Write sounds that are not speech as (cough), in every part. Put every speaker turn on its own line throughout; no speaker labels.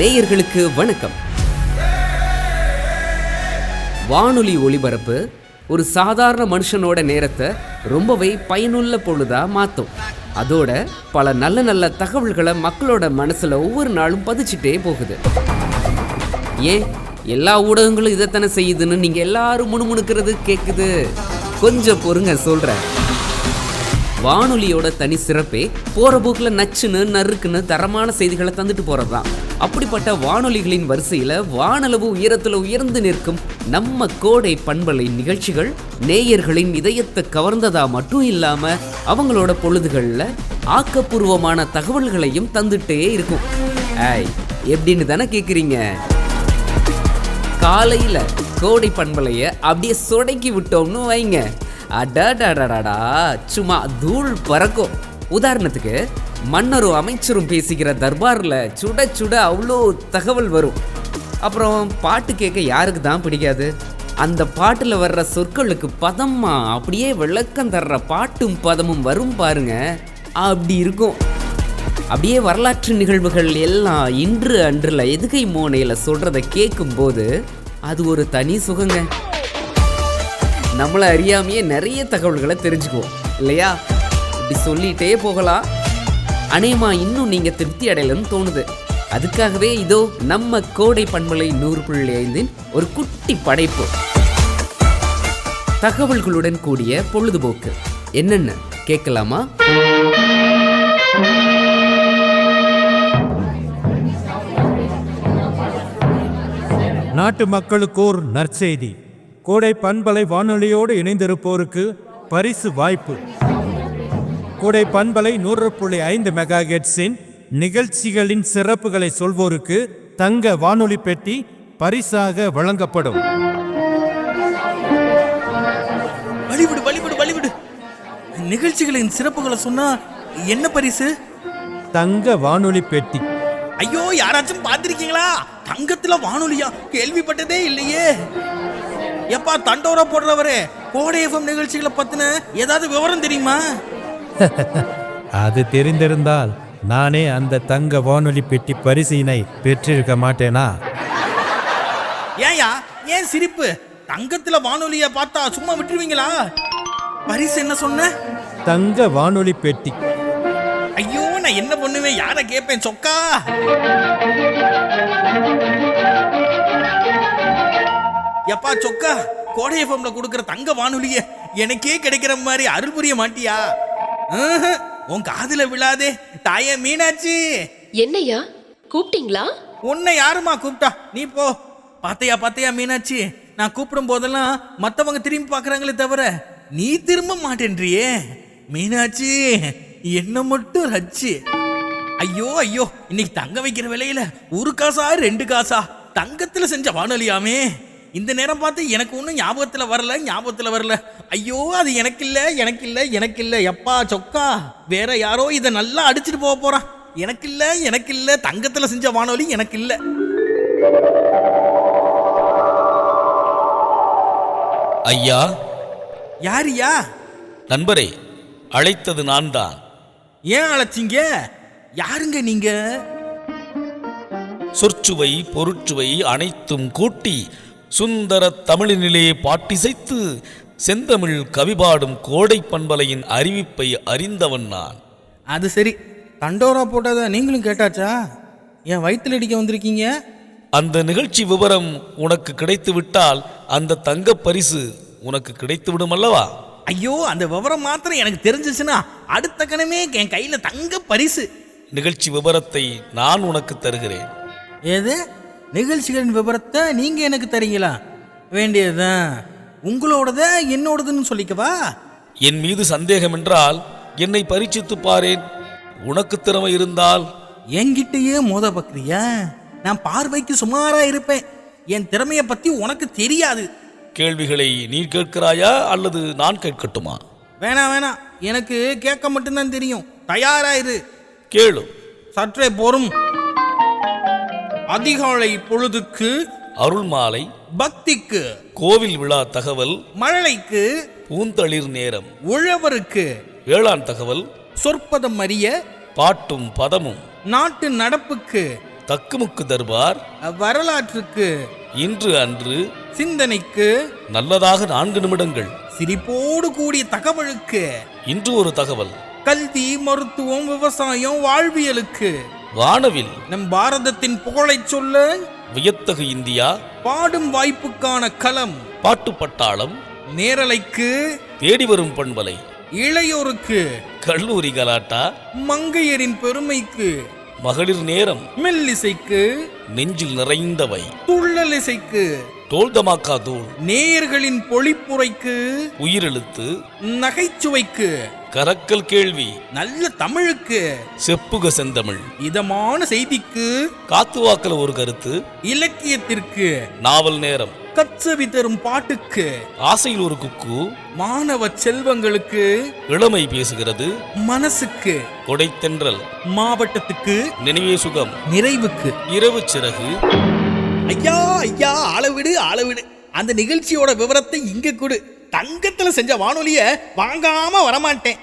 நேயர்களுக்கு வணக்கம். வானொலி ஒளிபரப்பு ஒரு சாதாரண மனுஷனோட நேரத்தை ரொம்பவே பயனுள்ள பொழுதா மாற்றும் அதோட பல நல்ல நல்ல தகவல்களை மக்களோட மனசுல ஒவ்வொரு நாளும் பதிச்சுட்டே போகுது. ஏன்? எல்லா ஊடகங்களும் இதைத்தானே செய்யுதுன்னு நீங்க எல்லாரும் முணுமுணுக்கிறது கேக்குது. கொஞ்சம் பொறுங்க சொல்றேன். வானொலியோட தனி சிறப்பே போகிற போக்கில் நச்சுன்னு நறுக்குன்னு தரமான செய்திகளை தந்துட்டு போறதுதான். அப்படிப்பட்ட வானொலிகளின் வரிசையில வானளவு உயரத்துல உயர்ந்து நிற்கும் நம்ம கோடை பண்பலை நிகழ்ச்சிகள் நேயர்களின் இதயத்தை கவர்ந்ததா மட்டும் இல்லாம அவங்களோட பொழுதுகளில் ஆக்கப்பூர்வமான தகவல்களையும் தந்துட்டே இருக்கும். ஐய் எப்படின்னு தானே கேக்குறீங்க? காலையில கோடை பண்பலைய அப்படியே சொடக்கி விட்டோம்னு வைங்க. அடடடடா சும்மா தூள் பறக்கும். உதாரணத்துக்கு மன்னரும் அமைச்சரும் பேசிக்கிற தர்பாரில் சுட சுட அவ்வளோ தகவல் வரும். அப்புறம் பாட்டு கேட்க யாருக்கு தான் பிடிக்காது? அந்த பாட்டில் வர்ற சொற்களுக்கு பதமா அப்படியே விளக்கம் தர்ற பாட்டும் பதமும் வரும் பாருங்க. அப்படி இருக்கும். அப்படியே வரலாற்று நிகழ்வுகள் எல்லாம் இன்று அன்றில் எதுகை மோனையில் சொல்கிறத கேட்கும்போது அது ஒரு தனி சுகங்க. நம்மளை அறியாமையே நிறைய தகவல்களை தெரிஞ்சுக்குவோம். இல்லையா? இப்படி சொல்லிட்டே போகலாம். அநேகமா இன்னும் நீங்க திருப்தி அடையலன்னு தோணுது. அதுக்காகவே இதோ நம்ம கோடை பண்பலை நூறு புள்ளி ஐந்தின் ஒரு குட்டி படைப்பு. தகவல்களுடன் கூடிய பொழுதுபோக்கு. என்னென்ன? கேட்கலாமா?
நாட்டு மக்களுக்கோர் நற்செய்தி. கோடை பண்பலை வானொலியோடு இணைந்திருப்போருக்கு பரிசு வாய்ப்பு. கோடை பண்பலை நூறு புள்ளி ஐந்து மெகா நிகழ்ச்சிகளின் சிறப்புகளை சொல்வோருக்கு தங்க வானொலி பெட்டி பரிசாக வழங்கப்படும்.
வழிவிடு வழிவிடு வழிவிடு. நிகழ்ச்சிகளின் சிறப்புகளை சொன்னா என்ன பரிசு?
தங்க வானொலி பெட்டி.
ஐயோ யாராச்சும் பார்த்திருக்கீங்களா? தங்கத்துல வானொலியா? கேள்விப்பட்டதே இல்லையே. எப்பா தண்டோரா போடுறவரே? கோடை எஃப்எம் நிகழ்ச்சிகளை பத்தின ஏதாவது விவரம் தெரியுமா? (laughs)
அது தெரிந்திருந்தால் நானே அந்த தங்க வானொலி பெட்டி பரிசினை பெற்றிருக்க மாட்டேனா?
ஏயா ஏன் சிரிப்பு? தங்கத்துல வானொலிய பார்த்தா சும்மா விட்டுருவீங்களா? பரிசு என்ன சொன்ன?
தங்க வானொலி பெட்டி.
ஐயோ நான் என்ன பண்ணுவேன்? யார கேட்பேன்? சொக்கா! எப்பா சொக்கா? கோடை எஃப்எம்ல கொடுக்கிற தங்க வானொலிய எனக்கே கிடைக்கிற மாதிரி அருள் புரிய மாட்டியா? உன் காதுல விழாதே தாயே மீனாட்சி.
என்னய்யா கூப்பிட்டீங்களா?
உன்னை யாருமா கூப்பிட்டா? நீ போ. பாத்தையா பாத்தையா மீனாட்சி நான் கூப்பிடும் போதெல்லாம் மத்தவங்க திரும்பி பார்க்கறாங்களே தவிர நீ திரும்ப மாட்டேன்றியே. மீனாட்சி என்ன மட்டும் ரச்சு ஐயோ ஐயோ இன்னைக்கு தங்க வைக்கிற விலையில ஒரு காசா ரெண்டு காசா தங்கத்துல செஞ்ச வானொலியாமே. இந்த நேரம் பார்த்து எனக்கு ஒன்றும் ஞாபகத்துல வரல ஞாபகத்துல வரல. ஐயோ அது எனக்கு இல்ல எனக்கு இல்ல எனக்கு இல்ல எப்பா சொக்கா வேற யாரோ இதை நல்லா அடிச்சிட்டு போக போறான். எனக்கு இல்ல எனக்கு இல்ல தங்கத்துல செஞ்ச வானொலி எனக்கு இல்ல
ஐயா.
யாரியா
நண்பரே அழைத்தது நான் தான்
ஏன் அழைச்சிங்க? யாருங்க நீங்க?
சொற்சுவை பொருட்சுவை அனைத்தும் கூட்டி சுந்தர தமிழினிலே பாட்டிசைத்து செந்தமிழ் கவிபாடும் கோடை பண்பலையின் அறிவிப்பை அறிந்தவன் நான்.
அது சரி. தண்டோரா போட்டதை நீங்களும் கேட்டாச்சா? என் வயித்துல அடிக்க வந்திருக்கீங்க?
அந்த நிகழ்ச்சி விவரம் உனக்கு கிடைத்து விட்டால் அந்த தங்கப் பரிசு உனக்கு கிடைத்து விடும் அல்லவா?
ஐயோ அந்த விவரம் மாத்திரம் எனக்கு தெரிஞ்சிச்சுன்னா அடுத்த கணமே என் கையில தங்க பரிசு.
நிகழ்ச்சி விவரத்தை நான் உனக்கு தருகிறேன்.
ஏது நிகழ்ச்சிகளின் விவரத்தை நீங்க எனக்கு தரீங்களா? வேண்டியதுதான். உங்களோடத என்னோடதுன்னு சொல்லிக்கவா?
என் மீது சந்தேகம் என்றால் என்னை பரீட்சித்து பாரேன் உனக்கு திறமை இருந்தால்.
என்கிட்டயே மோத பக்ரியா. நான் பார்வைக்கு சுமாரா இருப்பேன். என் திறமைய பத்தி உனக்கு தெரியாது.
கேள்விகளை நீ கேட்கிறாயா அல்லது நான் கேட்கட்டுமா?
வேணாம் வேணாம் எனக்கு கேட்க மட்டும்தான் தெரியும். தயாராயிரு
கேளு.
சற்றே பொறும். அதிகாலை பொழுதுக்கு
அருள் மாலை
பக்திக்கு
கோவில் விழா தகவல்
மழலைக்கு
பூந்தளிர் நேரம்
உழவருக்கு
வேளாண் தகவல்
சொற்பதம் அறிய
பாட்டும் பதமும்
நாட்டு நடப்புக்கு
தக்குமுக்கு தர்பார்
வரலாற்றுக்கு
இன்று அன்று
சிந்தனைக்கு
நல்லதாக நான்கு நிமிடங்கள்.
சிரிப்போடு கூடிய தகவலுக்கு
இன்று ஒரு தகவல்.
கல்வி மருத்துவம் விவசாயம் வாழ்வியலுக்கு
வானவில்
நம் பாரதத்தின் புகழைச் சொல்ல
வியத்தகு இந்தியா
பாடும் வாய்ப்புக்கான களம்
பாட்டு பட்டாளம்
நேரலைக்கு
தேடி வரும் பண்பலை
இளையோருக்கு
கல்லூரி கலாட்டா
மங்கையரின் பெருமைக்கு
மகளிர் நேரம்
மெல்லிசைக்கு
நெஞ்சில் நிறைந்தவை
துள்ளலிசைக்கு
தோல் தமாக்கா தூள்
நேயர்களின் பொழிப்புரைக்கு
உயிரெழுத்து
நகைச்சுவைக்கு
கரக்கல் கேள்வி.
நல்ல தமிழுக்கு.
செப்புக செந்தமிழ்
இதமான செய்திக்கு.
காத்துவாக்கல ஒரு கருத்து.
இலக்கியத்திற்கு.
நாவல் நேரம்.
கச்சவி தரும் பாட்டுக்கு.
ஆசையில் ஒரு குக்கு.
மாணவ செல்வங்களுக்கு.
இளமை பேசுகிறது.
மனசுக்கு.
கொடைத்தென்றல்.
மாவட்டத்துக்கு.
நினைவே சுகம்.
நிறைவுக்கு.
இரவு சிறகு.
ஐயா ஐயா அளவிடு அளவிடு. அந்த நிகழ்ச்சியோட விவரத்தை இங்க கொடு. தங்கத்துல செஞ்ச வானொலிய வாங்காம வரமாட்டேன்.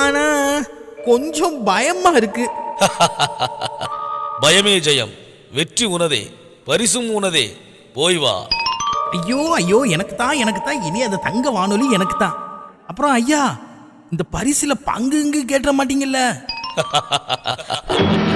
ஆனா கொஞ்சம் பயமா இருக்கு. (laughs)
பயமே ஜெயம். வெற்றி உனதே பரிசும் உனதே. போய் வா.
ஐயோ ஐயோ எனக்கு தான் எனக்கு தான். இனி அந்த தங்க வானொலி எனக்கு தான். அப்புறம் ஐயா இந்த பரிசுல பங்கு இங்கு கேட்ட மாட்டீங்கல்ல? (laughs)